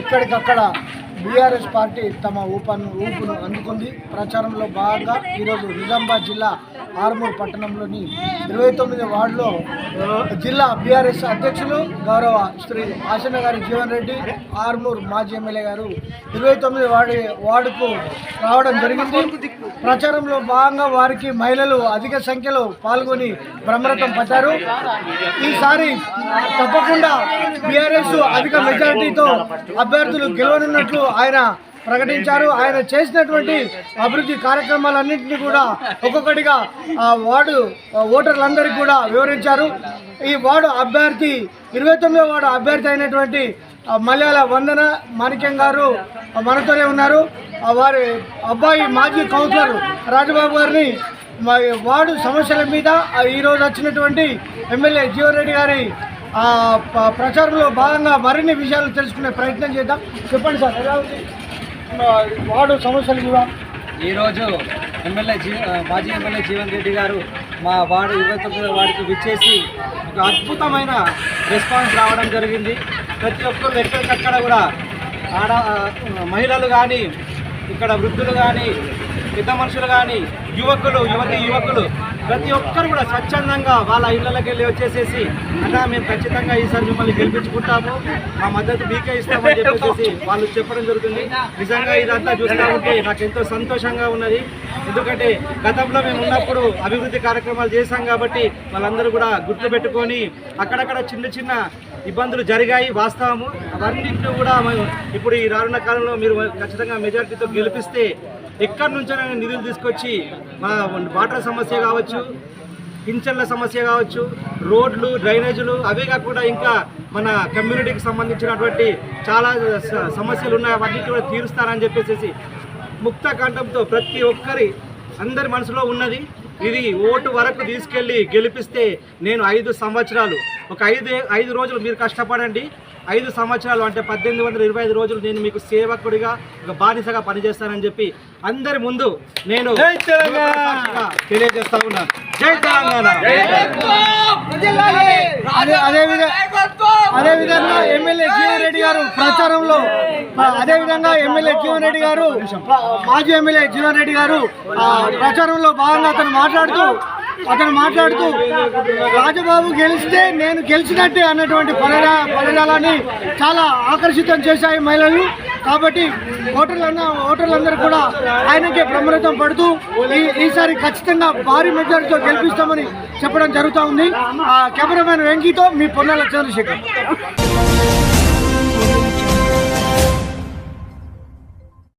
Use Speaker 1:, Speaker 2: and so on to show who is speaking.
Speaker 1: ఎక్కడికక్కడ BRS party తమ ఊపను ఊపును అందుకుంది. ప్రచారంలో భాగంగా ఈరోజు నిజామాబాద్ జిల్లా ఆర్మూర్ పట్టణంలోని ఇరవై తొమ్మిది వార్డులో జిల్లా బీఆర్ఎస్ అధ్యక్షులు గౌరవ శ్రీ ఆశన్న గారి జీవన్ రెడ్డి ఆర్మూర్ మాజీ ఎమ్మెల్యే గారు ఇరవై తొమ్మిది వార్డు వార్డుకు రావడం జరిగింది. ప్రచారంలో భాగంగా వారికి మహిళలు అధిక సంఖ్యలో పాల్గొని బ్రహ్మరథం పట్టారు. ఈసారి తప్పకుండా బీఆర్ఎస్ అధిక మెజారిటీతో అభ్యర్థులు గెలవనున్నట్లు ఆయన ప్రకటించారు. ఆయన చేసినటువంటి అభివృద్ధి కార్యక్రమాలన్నింటినీ కూడా ఒక్కొక్కటిగా ఆ వార్డు ఓటర్లందరికీ కూడా వివరించారు. ఈ వార్డు అభ్యర్థి ఇరవై తొమ్మిదో వార్డు అభ్యర్థి అయినటువంటి మలయాళ వందన మాణిక్యం గారు మనతోనే ఉన్నారు. వారి అబ్బాయి మాజీ కౌన్సిలర్ రాజబాబు గారిని మరి వార్డు సమస్యల మీద ఈరోజు వచ్చినటువంటి ఎమ్మెల్యే జీవన్ రెడ్డి గారి ప్రచారంలో భాగంగా మరిన్ని విషయాలు తెలుసుకునే ప్రయత్నం చేద్దాం. చెప్పండి సార్ ఎలా ఉంది? వార్డు సమస్యలు మీద
Speaker 2: ఈరోజు ఎమ్మెల్యే జీ మాజీ ఎమ్మెల్యే జీవన్ రెడ్డి గారు మా వార్డు ఇరవై తొమ్మిదో విచ్చేసి ఒక అద్భుతమైన రెస్పాన్స్ రావడం జరిగింది. ప్రతి ఒక్కరు ఎక్కడికక్కడ కూడా ఆడ మహిళలు కానీ ఇక్కడ వృద్ధులు కానీ పెద్ద మనుషులు కానీ యువకులు యువతి యువకులు ప్రతి ఒక్కరు కూడా స్వచ్ఛందంగా వాళ్ళ ఇళ్ళకి వెళ్ళి వచ్చేసేసి అన్నా మేము ఖచ్చితంగా ఈసారి మిమ్మల్ని గెలిపించుకుంటాము మా మద్దతు మీకే ఇస్తామని చెప్పేసి వాళ్ళు చెప్పడం జరుగుతుంది. నిజంగా ఇదంతా చూస్తూ ఉంటే నాకు ఎంతో సంతోషంగా ఉన్నది. ఎందుకంటే గతంలో మేము ఉన్నప్పుడు అభివృద్ధి కార్యక్రమాలు చేశాం కాబట్టి వాళ్ళందరూ కూడా గుర్తుపెట్టుకొని అక్కడక్కడ చిన్న చిన్న ఇబ్బందులు జరిగాయి వాస్తవము. అవన్నింటినీ కూడా మేము ఇప్పుడు ఈ రానున్న కాలంలో మీరు ఖచ్చితంగా మెజార్టీతో గెలిపిస్తే ఎక్కడి నుంచైనా నిధులు తీసుకొచ్చి మా వాటర్ సమస్య కావచ్చు పింఛన్ల సమస్య కావచ్చు రోడ్లు డ్రైనేజీలు అవే కాకుండా ఇంకా మన కమ్యూనిటీకి సంబంధించినటువంటి చాలా స- సమస్యలు ఉన్నాయి. అవన్నీ కూడా తీరుస్తారని చెప్పేసి ముక్త కంఠంతో ప్రతి ఒక్కరి అందరి మనసులో ఉన్నది. ఇది ఓటు వరకు తీసుకెళ్ళి గెలిపిస్తే నేను ఐదు సంవత్సరాలు. ఒక ఐదు ఐదు రోజులు మీరు కష్టపడండి. ఐదు సంవత్సరాలు అంటే పద్దెనిమిది వందల ఇరవై ఐదు రోజులు నేను మీకు సేవకుడిగా ఒక బానిసగా పనిచేస్తానని చెప్పి అందరి ముందు నేను తెలియజేస్తా ఉన్నాను. జై తెలంగాణ.
Speaker 1: అదే అదే విధంగా అదే విధంగా ఎమ్మెల్యే జీవన్ రెడ్డి గారు ప్రచారంలో ఆ, అదే విధంగా ఎమ్మెల్యే జీవన్ రెడ్డి గారు మాజీ ఎమ్మెల్యే జీవన్ రెడ్డి గారు ఆ, ప్రచారంలో భాగంగా అతను మాట్లాడుతూ అతను మాట్లాడుతూ రాజబాబు గెలిస్తే నేను గెలిచినట్టే అన్నటువంటి పదజా పదజాలాన్ని చాలా ఆకర్షితం చేశాయి మహిళలు. కాబట్టి ఓటర్లన్న ఓటర్లందరూ కూడా ఆయనకే బ్రహ్మరథం పడుతూ ఈ ఈసారి ఖచ్చితంగా భారీ మెజారిటీతో గెలిపిస్తామని చెప్పడం జరుగుతూ ఉంది. ఆ కెమెరామెన్ వెంకీతో మీ పొన్నాల చంద్రశేఖర్.